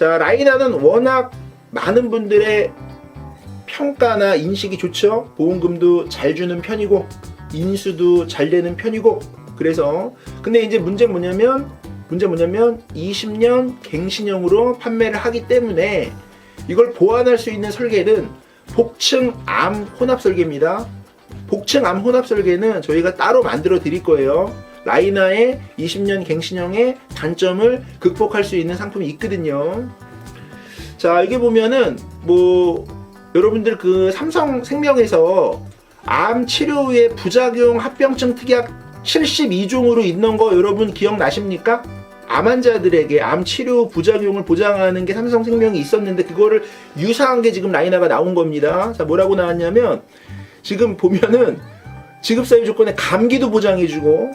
자, 라이나는 워낙 많은 분들의 평가나 인식이 좋죠. 보험금도 잘 주는 편이고 인수도 잘 되는 편이고 그래서 근데 이제 문제 뭐냐면 문제 뭐냐면 20년 갱신형으로 판매를 하기 때문에 이걸 보완할 수 있는 설계는 복층 암 혼합 설계입니다. 복층 암 혼합 설계는 저희가 따로 만들어 드릴 거예요. 라이나의 20년 갱신형의 단점을 극복할 수 있는 상품이 있거든요. 자, 이게 보면은 뭐 여러분들 그 삼성 생명에서 암 치료 후에 부작용 합병증 특약 72종으로 있는 거 여러분 기억나십니까? 암 환자들에게 암 치료 부작용을 보장하는 게 삼성생명이 있었는데 그거를 유사한 게 지금 라이나가 나온 겁니다. 자, 뭐라고 나왔냐면 지금 보면은 지급사유 조건에 감기도 보장해주고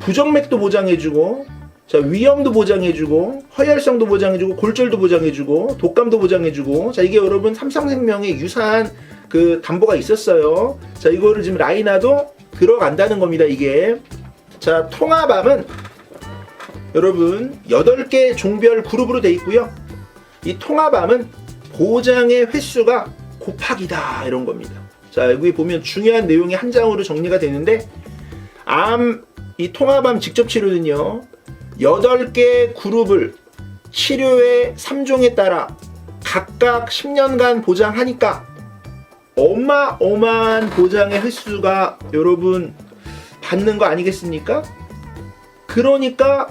부정맥도 보장해주고 자 위염도 보장해주고 허혈성도 보장해주고 골절도 보장해주고 독감도 보장해주고 자 이게 여러분 삼성생명에 유사한 그 담보가 있었어요. 자 이거를 지금 라이나도 들어간다는 겁니다. 이게 자 통합암은 여러분 8개 종별 그룹으로 돼 있고요. 이 통합암은 보장의 횟수가 곱하기다 이런 겁니다. 자 여기 보면 중요한 내용이 한 장으로 정리가 되는데 암 이 통합암 직접 치료는요 8개 그룹을 치료의 3종에 따라 각각 10년간 보장하니까 어마어마한 보장의 횟수가 여러분 받는 거 아니겠습니까? 그러니까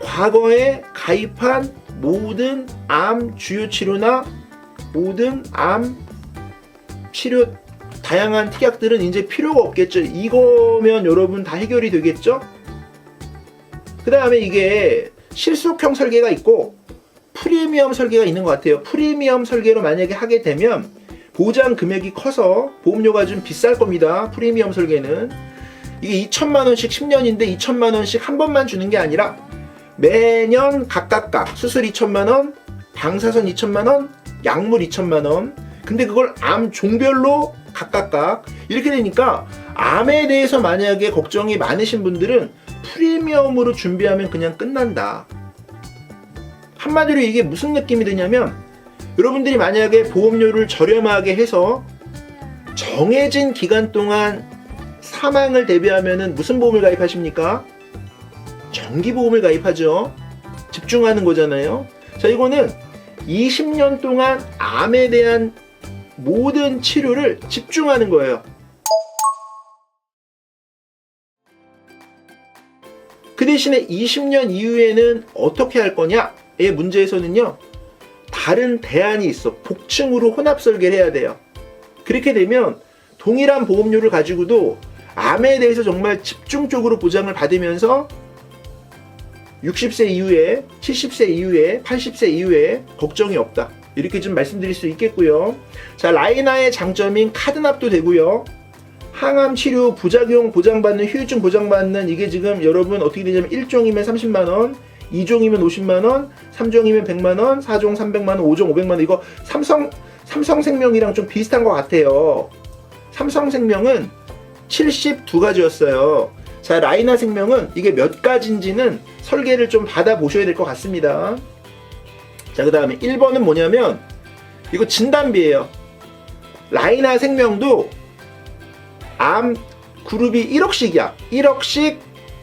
과거에 가입한 모든 암 주요 치료나 모든 암 치료 다양한 특약들은 이제 필요가 없겠죠. 이거면 여러분 다 해결이 되겠죠? 그 다음에 이게 실속형 설계가 있고 프리미엄 설계가 있는 것 같아요. 프리미엄 설계로 만약에 하게 되면 보장 금액이 커서 보험료가 좀 비쌀 겁니다. 프리미엄 설계는 이게 2천만 원씩 10년인데 2천만 원씩 한 번만 주는 게 아니라 매년 각각각 수술 2천만 원, 방사선 2천만 원, 약물 2천만 원. 근데 그걸 암 종별로 각각각 이렇게 되니까 암에 대해서 만약에 걱정이 많으신 분들은 프리미엄으로 준비하면 그냥 끝난다. 한마디로 이게 무슨 느낌이 드냐면 여러분들이 만약에 보험료를 저렴하게 해서 정해진 기간 동안 사망을 대비하면은 무슨 보험을 가입하십니까? 정기보험을 가입하죠. 집중하는 거잖아요. 자, 이거는 20년 동안 암에 대한 모든 치료를 집중하는 거예요. 그 대신에 20년 이후에는 어떻게 할 거냐의 문제에서는요, 다른 대안이 있어. 복층으로 혼합 설계를 해야 돼요. 그렇게 되면 동일한 보험료를 가지고도 암에 대해서 정말 집중적으로 보장을 받으면서 60세 이후에, 70세 이후에, 80세 이후에 걱정이 없다. 이렇게 좀 말씀드릴 수 있겠고요. 자, 라이나의 장점인 카드납도 되고요. 항암 치료 부작용 보장받는 휴유증 보장받는 이게 지금 여러분 어떻게 되냐면 1종이면 30만 원, 2종이면 50만 원, 3종이면 100만 원, 4종 300만 원, 5종 500만 원 이거 삼성 삼성생명이랑 좀 비슷한 것 같아요. 삼성생명은 72가지였어요. 자, 라이나 생명은 이게 몇 가지인지는 설계를 좀 받아보셔야 될 것 같습니다. 자, 그 다음에 1번은 뭐냐면, 이거 진단비예요. 라이나 생명도 암 그룹이 1억씩이야. 1억씩,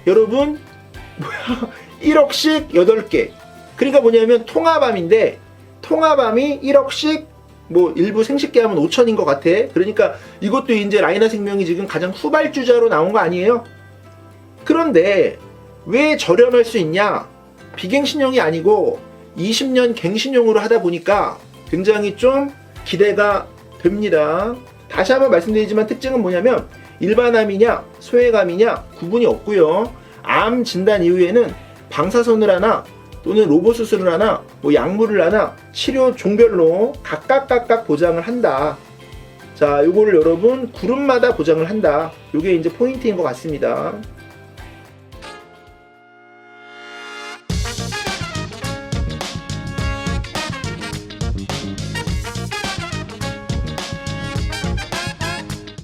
여러분, 뭐야, 1억씩 8개. 그러니까 뭐냐면 통합암인데, 통합암이 1억씩 뭐 일부 생식계 하면 5천인 것 같아. 그러니까 이것도 이제 라이나 생명이 지금 가장 후발주자로 나온 거 아니에요? 그런데 왜 저렴할 수 있냐? 비갱신형이 아니고 20년 갱신형으로 하다 보니까 굉장히 좀 기대가 됩니다. 다시 한번 말씀드리지만 특징은 뭐냐면 일반암이냐 소외감이냐 구분이 없고요. 암 진단 이후에는 방사선을 하나 또는 로봇 수술을 하나 뭐 약물을 하나 치료 종별로 각각 각각 보장을 한다. 자, 요거를 여러분 그룹마다 보장을 한다. 요게 이제 포인트인 것 같습니다.